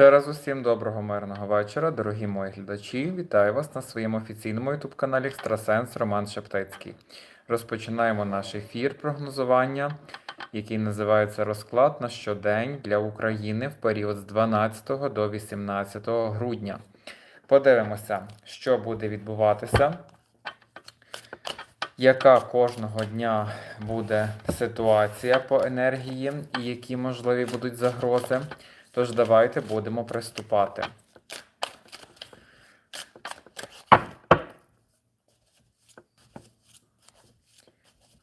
Ще раз усім доброго мирного вечора, дорогі мої глядачі. Вітаю вас на своєму офіційному ютуб-каналі Екстрасенс Роман Шептицький. Розпочинаємо наш ефір прогнозування, який називається Розклад на щодень для України в період з 12 до 18 грудня. Подивимося, що буде відбуватися, яка кожного дня буде ситуація по енергії і які можливі будуть загрози. Тож давайте будемо приступати.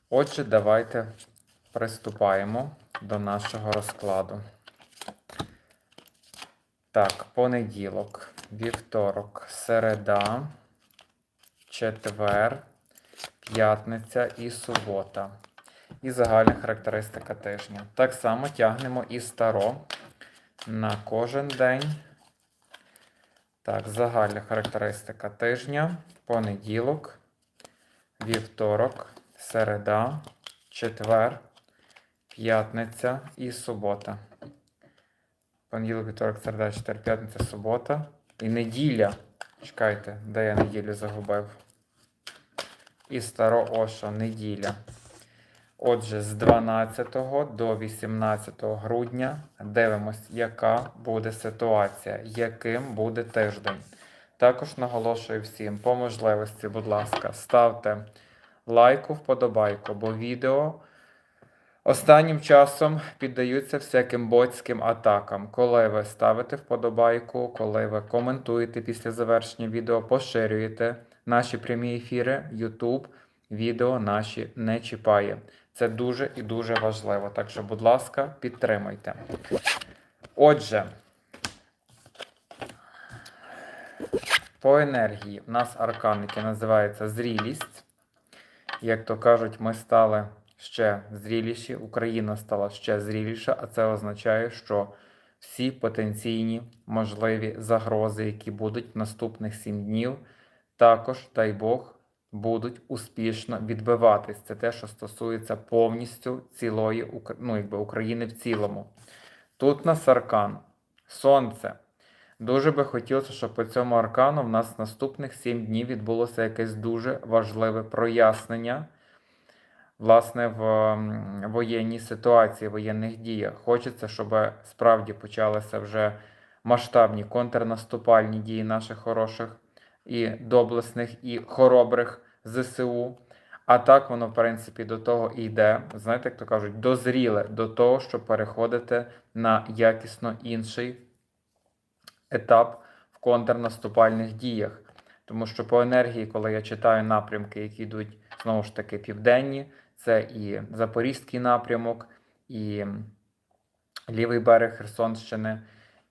Отже, давайте приступаємо до нашого розкладу. Так, понеділок, вівторок, середа, четвер, п'ятниця і субота. І загальна характеристика тижня. Так само тягнемо і старо на кожен день. Так, загальна характеристика тижня, понеділок, вівторок, середа, четвер, п'ятниця і субота. Понеділок, вівторок, середа, четвер, п'ятниця, субота. І неділя. Чекайте, де я неділю загубив. І старо Ошо, неділя. Отже, з 12 до 18 грудня дивимось, яка буде ситуація, яким буде тиждень. Також наголошую всім по можливості, будь ласка, ставте лайку, вподобайку, бо відео останнім часом піддаються всяким ботським атакам. Коли ви ставите вподобайку, коли ви коментуєте після завершення відео, поширюєте наші прямі ефіри, YouTube відео наші не чіпає. Це дуже і дуже важливо. Так що, будь ласка, підтримуйте. Отже, по енергії в нас аркан, який називається зрілість. Як то кажуть, ми стали ще зріліші, Україна стала ще зріліша, а це означає, що всі потенційні можливі загрози, які будуть в наступних сім днів, також, дай Бог, будуть успішно відбиватись. Це те, що стосується повністю цілої ну, якби України в цілому. Тут на аркан, сонце. Дуже би хотілося, щоб по цьому аркану в нас наступних 7 днів відбулося якесь дуже важливе прояснення. Власне, в воєнній ситуації, воєнних діях. Хочеться, щоб справді почалися вже масштабні контрнаступальні дії наших хороших і доблесних, і хоробрих ЗСУ. А так воно, в принципі, до того і йде. Знаєте, як то кажуть, дозріле до того, щоб переходити на якісно інший етап в контрнаступальних діях. Тому що по енергії, коли я читаю напрямки, які йдуть знову ж таки південні, це і Запорізький напрямок, і лівий берег Херсонщини,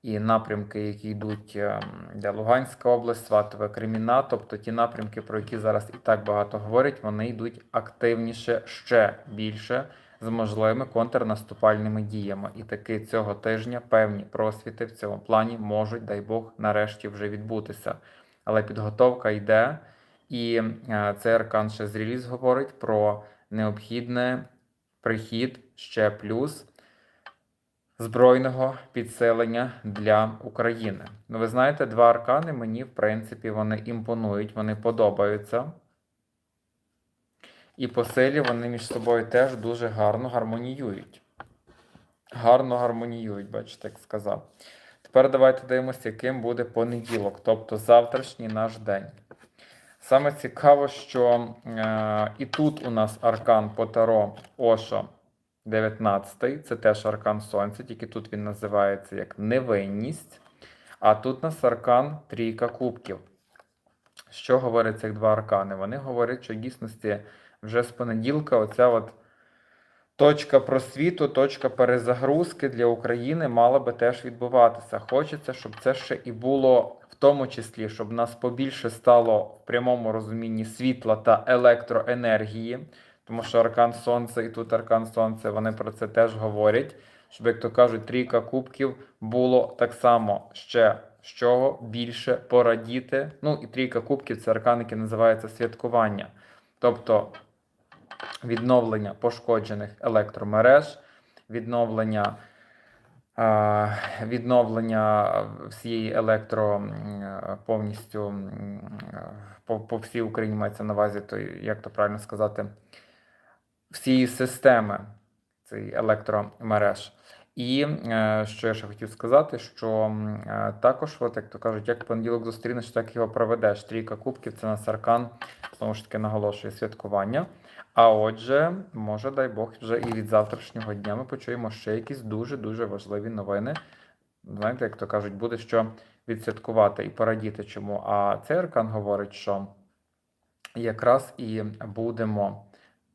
і напрямки, які йдуть ем, для Луганська область, Сватове Креміна, тобто ті напрямки, про які зараз і так багато говорять, вони йдуть активніше ще більше з можливими контрнаступальними діями. І таки цього тижня певні просвіти в цьому плані можуть, дай Бог, нарешті вже відбутися. Але підготовка йде, і е, цей аркан ще зрілість говорить про необхідний прихід ще плюс збройного підсилення для України. Ну, ви знаєте, два аркани мені, в принципі, вони імпонують, вони подобаються. І по силі вони між собою теж дуже гарно гармоніюють. Гарно гармоніюють, бачите, як сказав. Тепер давайте дивимося, яким буде понеділок, тобто завтрашній наш день. Саме цікаво, що е, і тут у нас аркан по Таро Ошо 19, це теж аркан Сонця, тільки тут він називається як невинність. А тут нас аркан Трійка Кубків. Що говорять цих два аркани? Вони говорять, що в дійсності вже з понеділка оця от точка просвіту, точка перезагрузки для України мала би теж відбуватися. Хочеться, щоб це ще і було в тому числі, щоб нас побільше стало в прямому розумінні світла та електроенергії, тому що аркан Сонця і тут аркан Сонця, вони про це теж говорять. Щоб, як то кажуть, трійка кубків було так само ще з чого більше порадіти. Ну і трійка кубків це аркан, який називається святкування. Тобто відновлення пошкоджених електромереж, відновлення відновлення всієї електро повністю по, по всій Україні мається на увазі, то як то правильно сказати, всієї системи цих електромереж. І е, що я ще хотів сказати, що е, також, от, як то кажуть, як понеділок зустрінеш, так його проведеш. Трійка кубків це на саркан, знову ж таки наголошує святкування. А отже, може, дай Бог, вже і від завтрашнього дня ми почуємо ще якісь дуже-дуже важливі новини. Знаєте, як то кажуть, буде що відсвяткувати і порадіти чому. А цей аркан говорить, що якраз і будемо.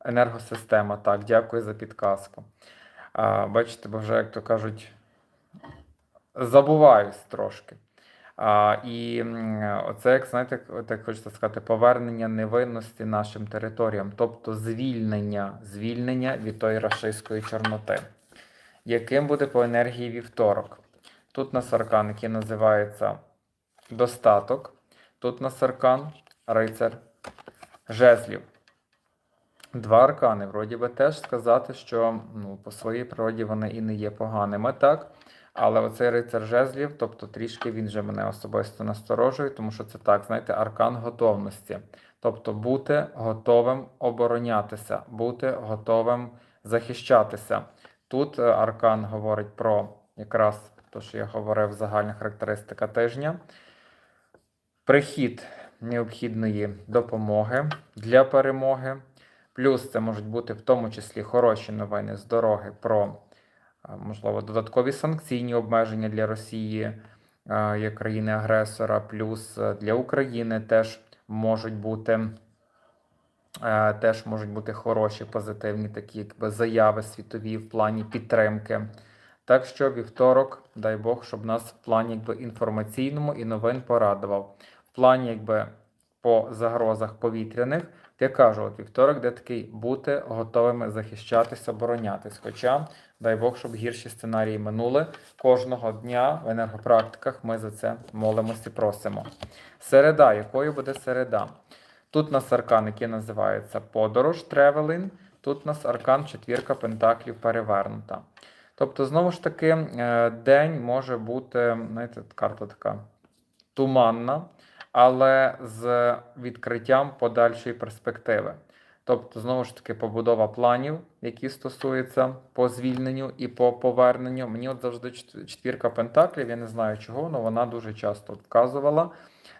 Енергосистема, так, дякую за підказку. А, бачите, бо вже, як то кажуть, забуваюсь трошки. А, і оце, як знаєте, от як хочеться сказати, повернення невинності нашим територіям, тобто звільнення, звільнення від тої рашистської чорноти. Яким буде по енергії вівторок? Тут на аркан, який називається достаток. Тут на аркан рицар жезлів. Два аркани, вроді би, теж сказати, що ну, по своїй природі вони і не є поганими, так? Але оцей рицар жезлів, тобто трішки він же мене особисто насторожує, тому що це так, знаєте, аркан готовності. Тобто бути готовим оборонятися, бути готовим захищатися. Тут е, аркан говорить про якраз те, що я говорив, загальна характеристика тижня. Прихід необхідної допомоги для перемоги. Плюс це можуть бути в тому числі хороші новини з дороги про, можливо, додаткові санкційні обмеження для Росії як країни-агресора, плюс е, для України теж можуть бути. е, Теж можуть бути хороші, позитивні такі якби заяви світові в плані підтримки. Так що вівторок, дай Бог, щоб нас в плані якби інформаційному і новин порадував. В плані якби по загрозах повітряних, я кажу, от вівторок, де такий бути готовими захищатися, оборонятись. Хоча, дай Бог, щоб гірші сценарії минули. Кожного дня в енергопрактиках ми за це молимося і просимо. Середа, якою буде середа? Тут у нас аркан, який називається подорож, тревелин. Тут у нас аркан четвірка пентаклів перевернута. Тобто, знову ж таки, е, день може бути, знаєте, карта така туманна, але з відкриттям подальшої перспективи. Тобто, знову ж таки, побудова планів, які стосуються по звільненню і по поверненню. Мені от завжди четвірка пентаклів, я не знаю чого, але вона дуже часто вказувала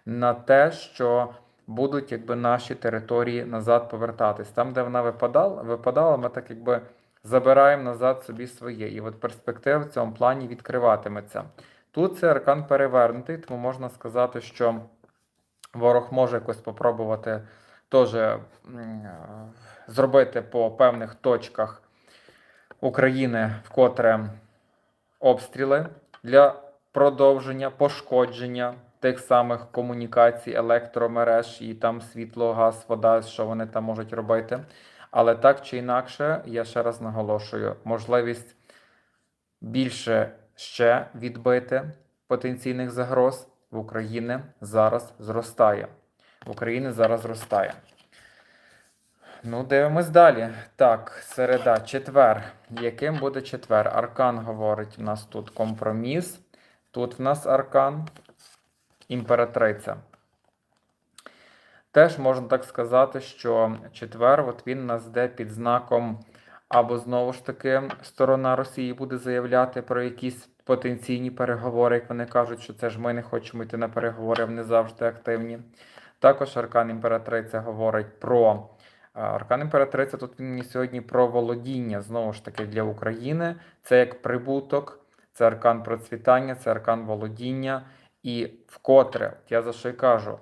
на те, що будуть якби наші території назад повертатись. Там, де вона випадала, випадала, ми так якби забираємо назад собі своє. І от перспектива в цьому плані відкриватиметься. Тут це аркан перевернутий, тому можна сказати, що ворог може якось попробувати теж зробити по певних точках України, вкотре обстріли для продовження пошкодження тих самих комунікацій, електромереж і там світло, газ, вода, що вони там можуть робити. Але так чи інакше, я ще раз наголошую, можливість більше ще відбити потенційних загроз в Україні зараз зростає. В Україні зараз зростає. Ну, дивимось далі. Так, середа, четвер. Яким буде четвер? Аркан говорить, у нас тут компроміс. Тут в нас аркан імператриця. Теж можна так сказати, що четвер, от він нас йде під знаком, або знову ж таки сторона Росії буде заявляти про якісь потенційні переговори, як вони кажуть, що це ж ми не хочемо йти на переговори, вони завжди активні. Також аркан імператриця говорить про аркан імператриця. Тут він мені сьогодні про володіння знову ж таки для України. Це як прибуток, це аркан процвітання, це аркан володіння. І вкотре, я за що й кажу,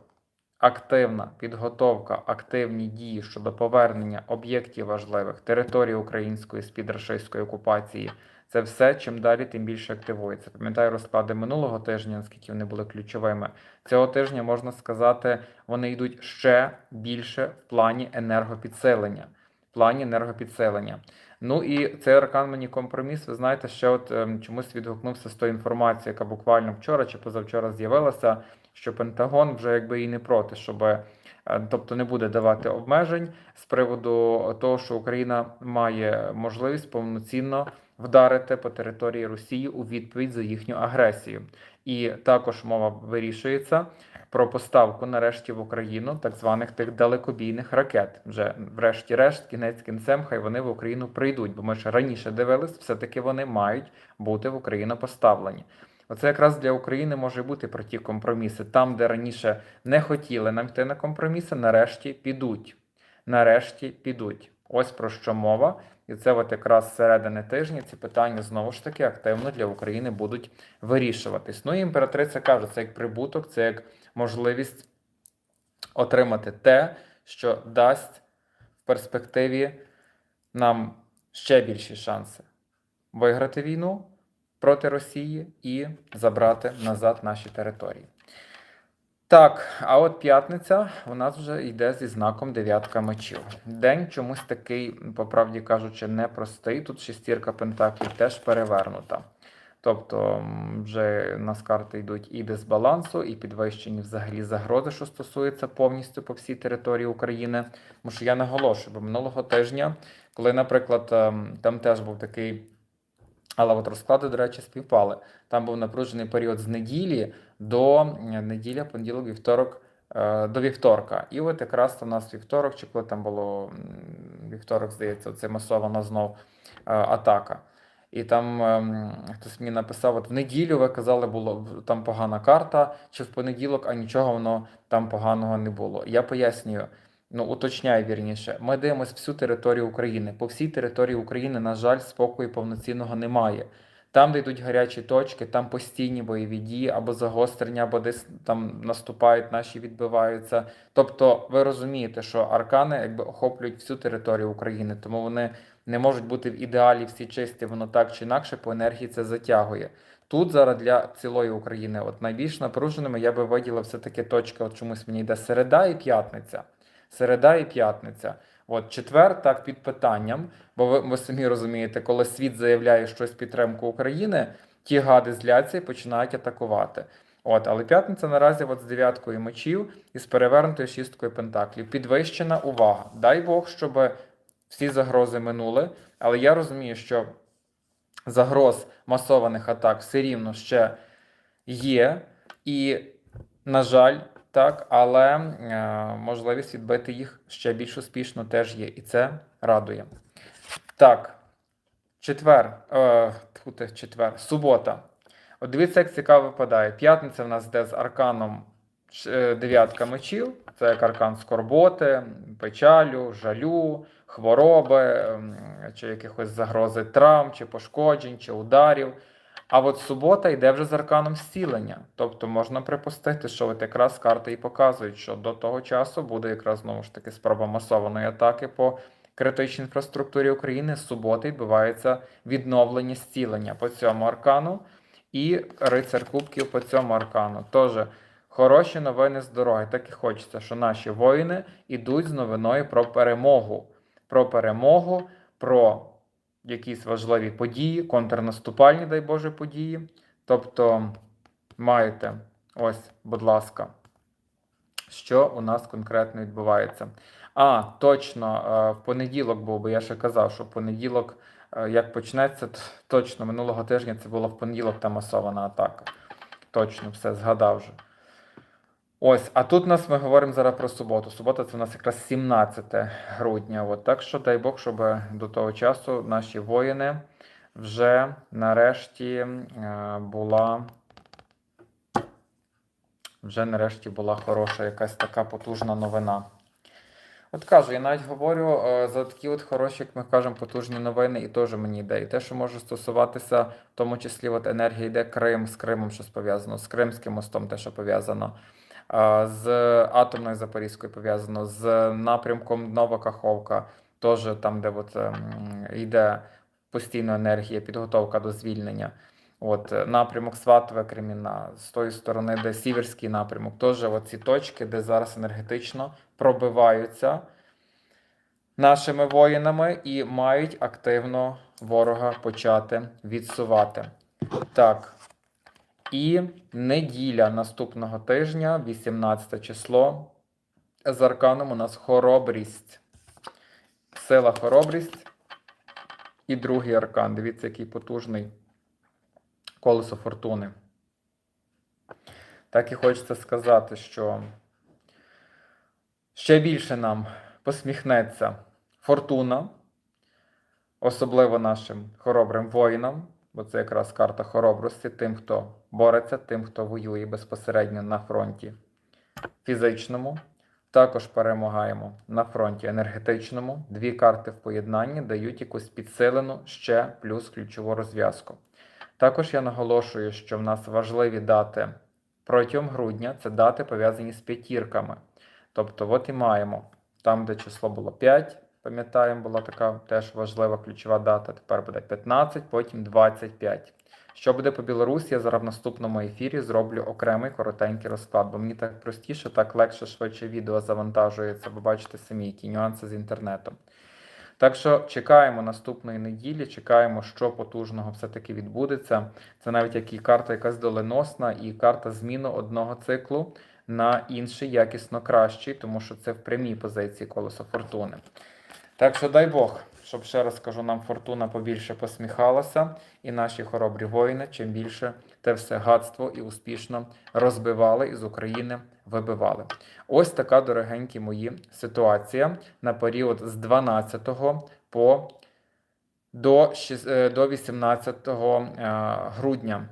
активна підготовка, активні дії щодо повернення об'єктів важливих території української з-під рашистської окупації. Це все чим далі, тим більше активується. Пам'ятаю розклади минулого тижня, наскільки вони були ключовими. Цього тижня можна сказати, вони йдуть ще більше в плані енергопідсилення. В плані енергопідсилення. Ну і цей аркан мені компроміс. Ви знаєте, ще от ем, чомусь відгукнувся з тої інформації, яка буквально вчора чи позавчора з'явилася, що Пентагон вже якби і не проти, щоб е, тобто не буде давати обмежень з приводу того, що Україна має можливість повноцінно вдарити по території Росії у відповідь за їхню агресію. І також мова вирішується про поставку нарешті в Україну так званих тих далекобійних ракет. Вже врешті-решт, кінець кінцем, хай вони в Україну прийдуть, бо ми ж раніше дивились, все-таки вони мають бути в Україну поставлені. Оце якраз для України може бути про ті компроміси. Там, де раніше не хотіли нам йти на компроміси, нарешті підуть. Нарешті підуть. Ось про що мова. І це от якраз середини тижня ці питання знову ж таки активно для України будуть вирішуватись. Ну і імператриця каже, це як прибуток, це як можливість отримати те, що дасть в перспективі нам ще більші шанси виграти війну проти Росії і забрати назад наші території. Так, а от п'ятниця у нас вже йде зі знаком дев'ятка мечів. День чомусь такий, по правді кажучи, непростий. Тут шестірка пентаклів теж перевернута. Тобто вже у нас карти йдуть і дисбалансу, і підвищені взагалі загрози, що стосується повністю по всій території України. Тому що я наголошую, бо минулого тижня, коли, наприклад, ем, там теж був такий, але от розклади, до речі, співпали. Там був напружений період з неділі до е, неділя, понеділок, вівторок. е, До вівторка. І от якраз у нас вівторок, чи коли там було вівторок, здається, це масована знов е, атака. І там ем, хтось мені написав: от в неділю ви казали, було там погана карта, чи в понеділок, а нічого воно там поганого не було. Я пояснюю, ну уточняю вірніше, ми дивимося всю територію України. По всій території України, на жаль, спокою повноцінного немає. Там, де йдуть гарячі точки, там постійні бойові дії або загострення, або десь там наступають, наші відбиваються. Тобто, ви розумієте, що аркани якби охоплюють всю територію України, тому вони не можуть бути в ідеалі всі чисті, воно так чи інакше по енергії це затягує. Тут зараз для цілої України, от найбільш напруженими я би виділив все-таки точки, от чомусь мені йде середа і п'ятниця. Середа і п'ятниця. От четвер так під питанням, бо ви, ви самі розумієте, коли світ заявляє щось підтримку України, ті гади зляться і починають атакувати. От, але п'ятниця наразі от з дев'яткою мечів і з перевернутою шісткою пентаклів. Підвищена увага. Дай Бог, щоб всі загрози минули. Але я розумію, що загроз масованих атак все рівно ще є. І, на жаль, так, але е, можливість відбити їх ще більш успішно теж є. І це радує. Так, четвер, е, четвер, субота. От дивіться, як цікаво випадає. П'ятниця в нас йде з арканом е, дев'ятка мечів. Це як аркан скорботи, печалю, жалю, хвороби, ем, чи якихось загрози травм, чи пошкоджень, чи ударів. А от субота йде вже з арканом зцілення. Тобто можна припустити, що от якраз карти і показують, що до того часу буде якраз знову ж таки спроба масованої атаки по критичній інфраструктурі України. З суботи відбувається відновлення зцілення по цьому аркану і рицар кубків по цьому аркану. Тож хороші новини з дороги. Так і хочеться, що наші воїни йдуть з новиною про перемогу. Про перемогу, про якісь важливі події, контрнаступальні, дай Боже, події. Тобто маєте, ось, будь ласка, що у нас конкретно відбувається. А, точно, е, в понеділок був, бо я ще казав, що в понеділок, е, як почнеться, точно минулого тижня це була в понеділок та масована атака. Точно, все, згадав вже. Ось, а тут нас ми говоримо зараз про суботу. Субота це у нас якраз 17 грудня. От, так що дай Бог, щоб до того часу наші воїни вже нарешті е, була. Вже нарешті була хороша якась така потужна новина. От кажу, я навіть говорю е, за такі от хороші, як ми кажемо, потужні новини, і теж мені йде. І те, що може стосуватися, в тому числі от енергія йде Крим, з Кримом щось пов'язано, з Кримським мостом, те, що пов'язано, з атомною Запорізькою пов'язано, з напрямком Нова Каховка, теж там, де от, ем, йде постійно енергія, підготовка до звільнення. От е, напрямок Сватове Креміна, з тої сторони, де Сіверський напрямок, теж оці точки, де зараз енергетично пробиваються нашими воїнами і мають активно ворога почати відсувати. Так. І неділя наступного тижня, 18 число, з арканом у нас хоробрість. Сила хоробрість І другий аркан. Дивіться, який потужний колесо фортуни. Так і хочеться сказати, що ще більше нам посміхнеться фортуна, особливо нашим хоробрим воїнам, бо це якраз карта хоробрості, тим, хто бореться, тим, хто воює безпосередньо на фронті фізичному. Також перемагаємо на фронті енергетичному. Дві карти в поєднанні дають якусь підсилену ще плюс ключову розв'язку. Також я наголошую, що в нас важливі дати протягом грудня це дати пов'язані з п'ятірками. Тобто, от і маємо там, де число було 5, пам'ятаємо, була така теж важлива ключова дата. Тепер буде 15, потім 25. Що буде по Білорусі, я зараз в наступному ефірі зроблю окремий коротенький розклад, бо мені так простіше, так легше, швидше відео завантажується, бо бачите самі, які нюанси з інтернетом. Так що чекаємо наступної неділі, чекаємо, що потужного все-таки відбудеться. Це навіть як і карта якась доленосна, і карта зміни одного циклу на інший, якісно кращий, тому що це в прямій позиції колесо фортуни. Так що дай Бог, щоб ще раз скажу, нам фортуна побільше посміхалася, і наші хоробрі воїни чим більше те все гадство і успішно розбивали і з України вибивали. Ось така, дорогенькі мої, ситуація на період з 12 по до, шіс- е, до 18 е, грудня.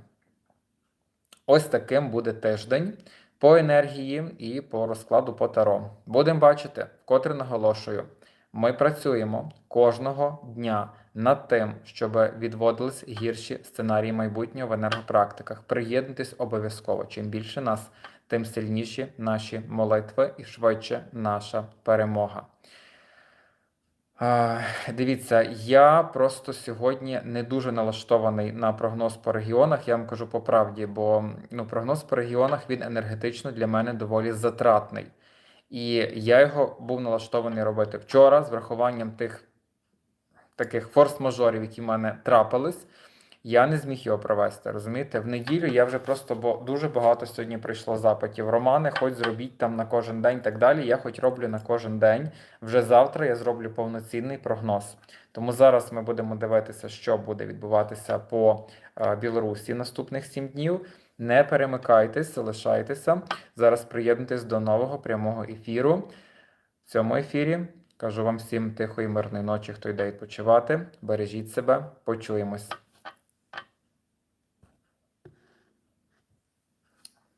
Ось таким буде тиждень по енергії і по розкладу по таро. Будемо бачити, вкотре наголошую. Ми працюємо кожного дня над тим, щоб відводились гірші сценарії майбутнього в енергопрактиках. Приєднуйтесь обов'язково. Чим більше нас, тим сильніші наші молитви і швидше наша перемога. Дивіться, я просто сьогодні не дуже налаштований на прогноз по регіонах. Я вам кажу по правді, бо ну, прогноз по регіонах він енергетично для мене доволі затратний. І я його був налаштований робити вчора з врахуванням тих таких форс-мажорів, які в мене трапились. Я не зміг його провести. Розумієте, в неділю я вже просто бо дуже багато сьогодні прийшло запитів. Романи, хоч зробіть там на кожен день так далі. Я хоч роблю на кожен день. Вже завтра я зроблю повноцінний прогноз. Тому зараз ми будемо дивитися, що буде відбуватися по е, Білорусі наступних сім днів. Не перемикайтесь, залишайтеся. Зараз приєднуйтесь до нового прямого ефіру. В цьому ефірі кажу вам всім тихої мирної ночі, хто йде відпочивати. Бережіть себе, почуємось.